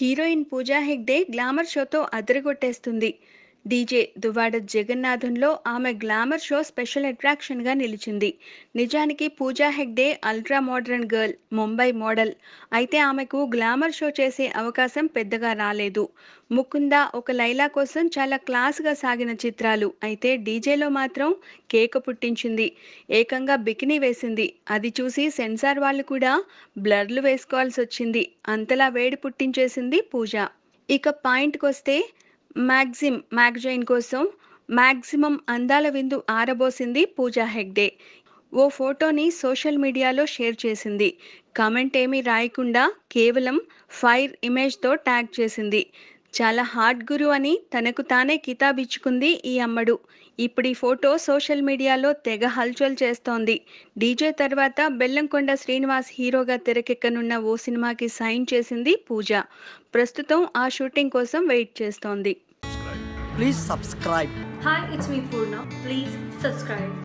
Heroine Pooja Hegde glamour షోతో అదరగొట్టేస్తుంది DJ Duvvada జగన్నాథంలో ఆమె గ్లామర్ షో స్పెషల్ అట్రాక్షన్గా నిలిచింది. నిజానికి Pooja Hegde ultra modern girl Mumbai model. అయితే ఆమెకు గ్లామర్ షో చేసే అవకాశం పెద్దగా రాలేదు. ముకుంద ఒక లైలా కోసం చాలా క్లాస్గా సాగిన చిత్రాలు. అయితే డీజేలో మాత్రం కేక పుట్టించింది. ఏకంగా బికినీ వేసింది. అది చూసి సెన్సార్ వాళ్ళు కూడా బ్లర్లు వేసుకోవాల్సి వచ్చింది అంతలా వేడి పుట్టించేసింది పూజ. ఇక పాయింట్కి వస్తే మ్యాగ్జిమ్ మ్యాగజైన్ కోసం మ్యాక్సిమం అందాల విందు ఆరబోసింది పూజా హెగ్డే. ఓ ఫోటోని సోషల్ మీడియాలో షేర్ చేసింది. కామెంట్ ఏమీ రాయకుండా కేవలం ఫైర్ ఇమేజ్తో ట్యాగ్ చేసింది. చాలా హాట్ గురు అని తనకు తానే కితాబ్ ఇచ్చుకుంది ఈ అమ్మడు ఇప్పుడు ఈ ఫోటో సోషల్ మీడియాలో తెగ హల్చల్ చేస్తోంది డీజే తర్వాత బెల్లంకొండ శ్రీనివాస్ హీరోగా తెరకెక్కనున్న ఓ సినిమాకి సైన్ చేసింది పూజ ప్రస్తుతం ఆ షూటింగ్ కోసం వెయిట్ చేస్తోంది. Hi, it's me Purna. Please subscribe.